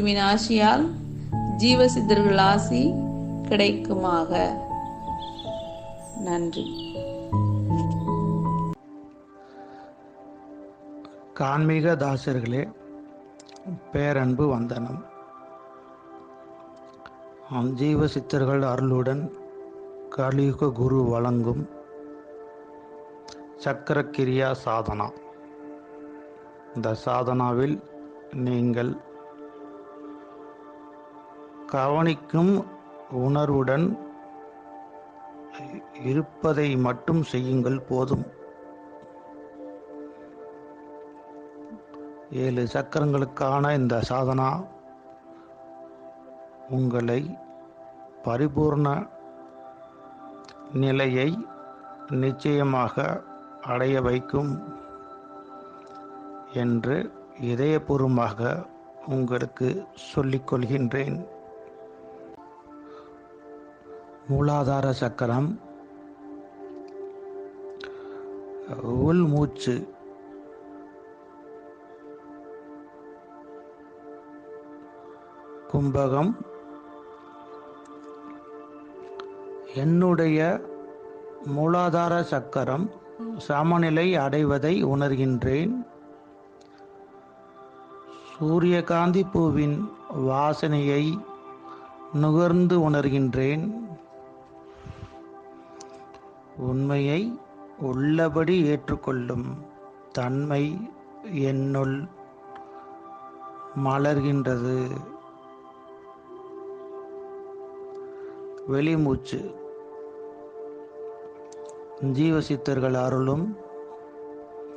குருவின் ஆசியால் ஜீவசித்தர்கள் ஆசி கிடைக்குமாக. நன்றி. கான்மீக தாசர்களே பேரன்பு வந்தனம். ஜீவ சித்தர்கள் அருளுடன் கலியுக குரு வழங்கும் சக்கரக்கிரியா சாதனா. இந்த சாதனாவில் நீங்கள் கவனிக்கும் உணர்வுடன் இருப்பதை மட்டும் செய்யுங்கள் போதும். ஏழு சக்கரங்களுக்கான இந்த சாதனா உங்களை பரிபூர்ண நிலையை நிச்சயமாக அடைய வைக்கும் என்று இதயபூர்வமாக உங்களுக்கு சொல்லிக்கொள்கின்றேன். மூலாதார சக்கரம் உள் மூச்சு கும்பகம் என்னுடைய மூலாதார சக்கரம் சமநிலை அடைவதை உணர்கின்றேன். சூரியகாந்தி பூவின் வாசனையை நுகர்ந்து உணர்கின்றேன். உண்மையை உள்ளபடி ஏற்றுக்கொள்ளும் தன்மை என்னுள் மலர்கின்றது. வெளிமூச்சு. ஜீவசித்தர்கள் அருளும்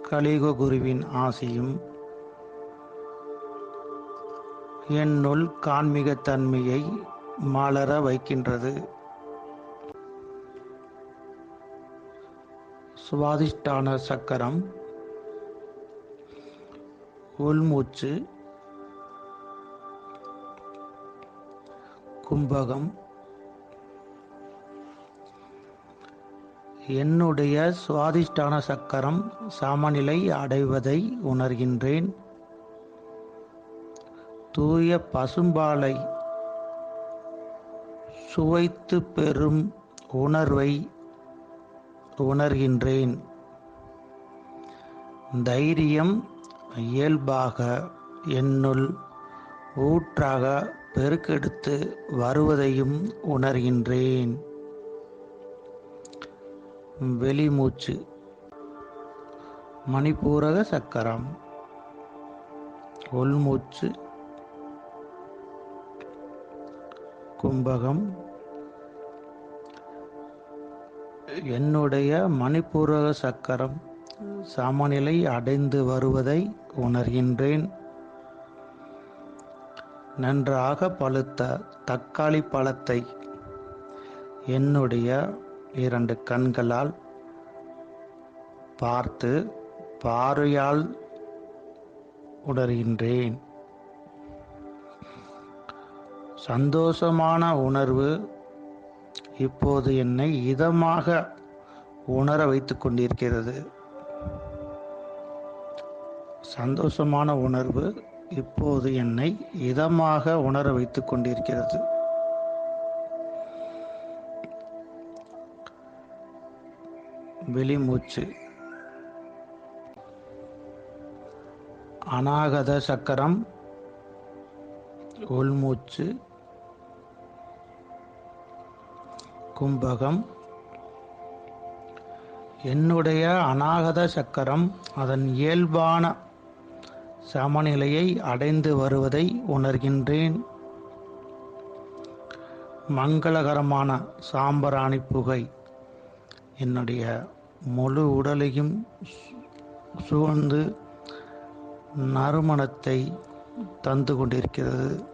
கலிக குருவின் ஆசையும் என்னுள் கான்மிக தன்மையை மலர வைக்கின்றது. சுவாதிஷ்டான சக்கரம் உள்மூச்சு கும்பகம் என்னுடைய சுவாதிஷ்டான சக்கரம் சமநிலை அடைவதை உணர்கின்றேன். தூய பசும்பாலை சுவைத்து பெறும் உணர்வை உணர்கின்றேன். தைரியம் இயல்பாக என்னுள் ஊற்றாக பெருக்கெடுத்து வருவதையும் உணர்கின்றேன். வெளிமூச்சு. மணிப்பூரக சக்கரம். உள்மூச்சு. கும்பகம். என்னுடைய மணிப்பூரக சக்கரம் சமநிலை அடைந்து வருவதை உணர்கின்றேன். நன்றாக பழுத்த தக்காளி பழத்தை என்னுடைய இரண்டு கண்களால் பார்த்து பார்வையால் உணர்கின்றேன். சந்தோஷமான உணர்வு இப்போது என்னை இதமாக உணர வைத்துக் கொண்டிருக்கிறது. சந்தோஷமான உணர்வு இப்போது என்னை இதமாக உணர வைத்துக் கொண்டிருக்கிறது. வெளிமூச்சு. அநாகத சக்கரம் உள்மூச்சு. கும்பகம். என்னுடைய அநாகத சக்கரம் அதன் இயல்பான சமநிலையை அடைந்து வருவதை உணர்கின்றேன். மங்களகரமான சாம்பராணி புகை என்னுடைய முழு உடலையும் சூழ்ந்து நறுமணத்தை தந்து கொண்டிருக்கிறது.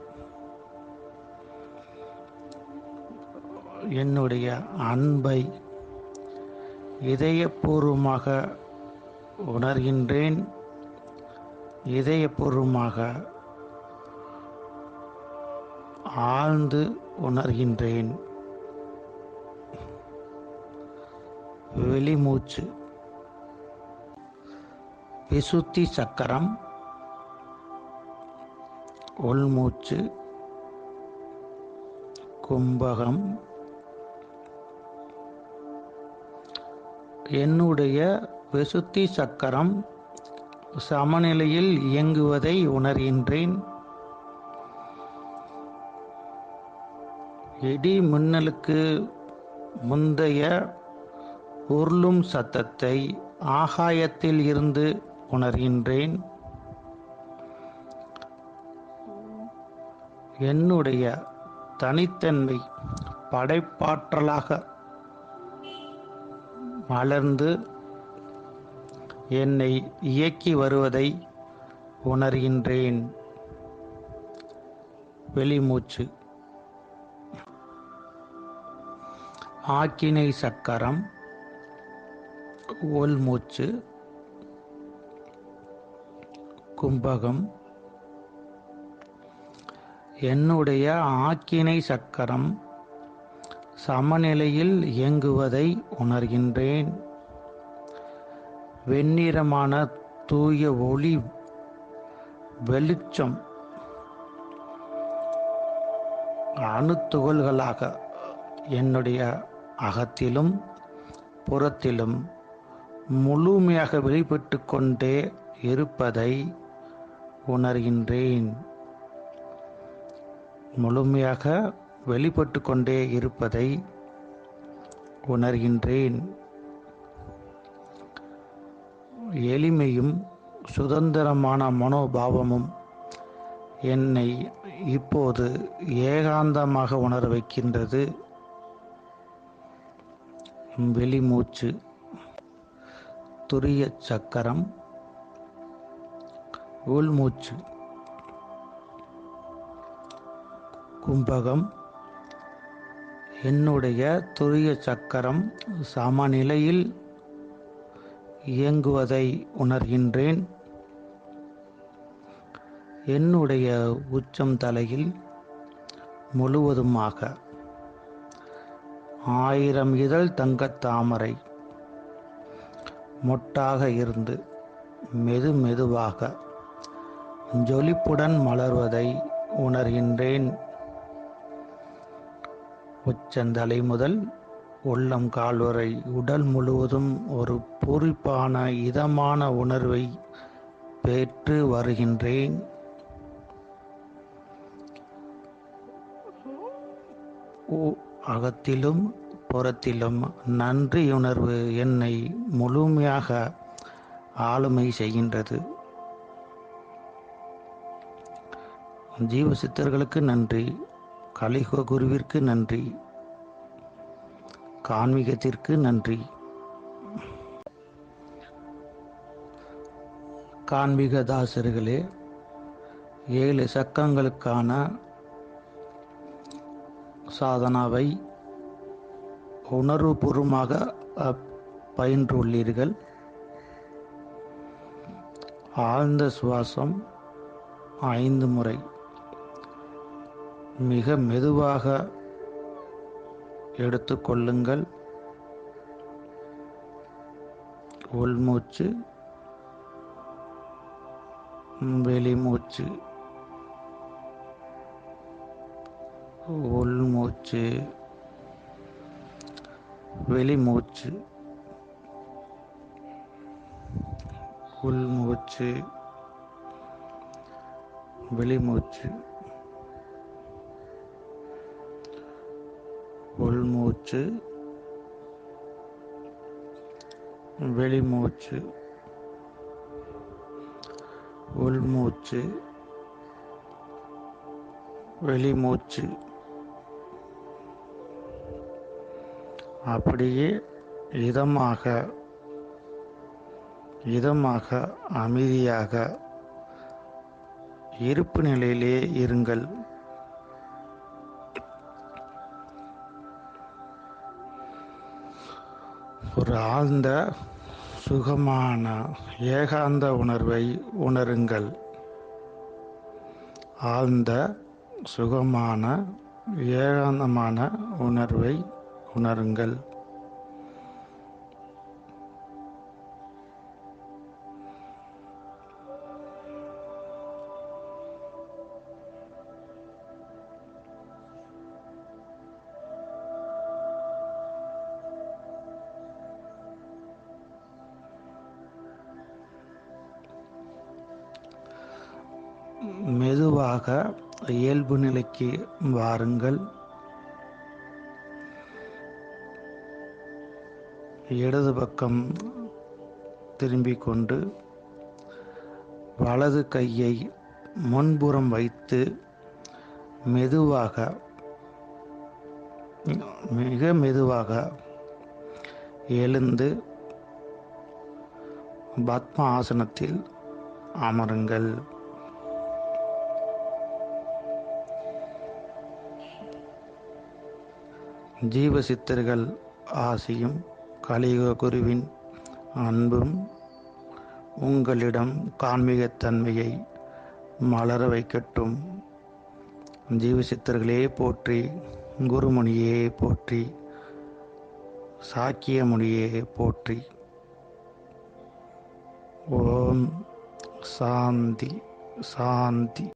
என்னுடைய அன்பை இதயபூர்வமாக உணர்கின்றேன். இதயபூர்வமாக ஆழ்ந்து உணர்கின்றேன். வெளிமூச்சு. விசுத்தி சக்கரம். உள்மூச்சு. கும்பகம். என்னுடைய விசுத்தி சக்கரம் சமநிலையில் இயங்குவதை உணர்கின்றேன். இடி மின்னலுக்கு முந்தைய உருளும் சத்தத்தை ஆகாயத்தில் இருந்து உணர்கின்றேன். என்னுடைய தனித்தன்மை படைப்பாற்றலாக மலர்ந்து என்னை இயக்கி வருவதை உணர்கின்றேன். வெளிமூச்சு. ஆக்கினை சக்கரம். உள்மூச்சு கும்பகம். என்னுடைய ஆக்கினை சக்கரம். சமநிலையில் இயங்குவதை உணர்கின்றேன். வெண்ணிறமான தூய ஒளி வெளிச்சம் அணுத்துகள்களாக என்னுடைய அகத்திலும் புறத்திலும் முழுமையாக வெளிப்பட்டு கொண்டே இருப்பதை உணர்கின்றேன். முழுமையாக வெளிப்பட்டு கொண்டே இருப்பதை உணர்கின்றேன். எளிமையும் சுதந்திரமான மனோபாவமும் என்னை இப்போது ஏகாந்தமாக உணர வைக்கின்றது. வெளிமூச்சு துரிய சக்கரம் உள்மூச்சு கும்பகம் என்னுடைய துரிய சக்கரம் சமநிலையில் இயங்குவதை உணர்கின்றேன். என்னுடைய உச்சம் தலையில் முழுவதுமாக ஆயிரம் இதழ் தங்கத் தாமரை மொட்டாக இருந்து மெது மெதுவாக ஜொலிப்புடன் மலர்வதை உணர்கின்றேன். உச்சந்தலை முதல் உள்ளம் கால்வரை உடல் முழுவதும் ஒரு பூரிப்பான இதமான உணர்வை பெற்று வருகின்றேன். உ- அகத்திலும் புறத்திலும் நன்றியுணர்வு என்னை முழுமையாக ஆளுமை செய்கின்றது. ஜீவ சித்தர்களுக்கு நன்றி. கலிக குருவிற்கு நன்றி. கான்மிகத்திற்கு நன்றி. கான்மிக தாசர்களே ஏழு சக்கங்களுக்கான சாதனாவை உணர்வுபூர்வமாக பயின்றுள்ளீர்கள். ஆழ்ந்த சுவாசம் ஐந்து முறை. மிக மெதுவாக எடுத்துக்கொள்ளுங்கள் உள்மூச்சு வெளிமூச்சு உள்மூச்சு வெளிமூச்சு உள்மூச்சு வெளிமூச்சு உள்மூச்சு வெளிமூச்சு உள்மூச்சு வெளிமூச்சு அப்படியே இதமாக இதமாக அமைதியாக இருப்பு நிலையிலே இருங்கள். ஒரு ஆழ்ந்த சுகமான ஏகாந்த உணர்வை உணருங்கள். ஆழ்ந்த சுகமான ஏகாந்தமான உணர்வை உணருங்கள். மெதுவாக இயல்பு நிலைக்கு வாருங்கள். இடது பக்கம் திரும்பிக் கொண்டு வலது கையை முன்புறம் வைத்து மெதுவாக மிக மெதுவாக எழுந்து பத்ம ஆசனத்தில் அமருங்கள். ஜீவசித்தர்கள் ஆசியும் கலியுக குருவின் அன்பும் உங்களிடம் கான்மீகத்தன்மையை மலர வைக்கட்டும். ஜீவசித்தர்களே போற்றி குருமணியே போற்றி சாக்கியமுனியே போற்றி. ஓம் சாந்தி சாந்தி.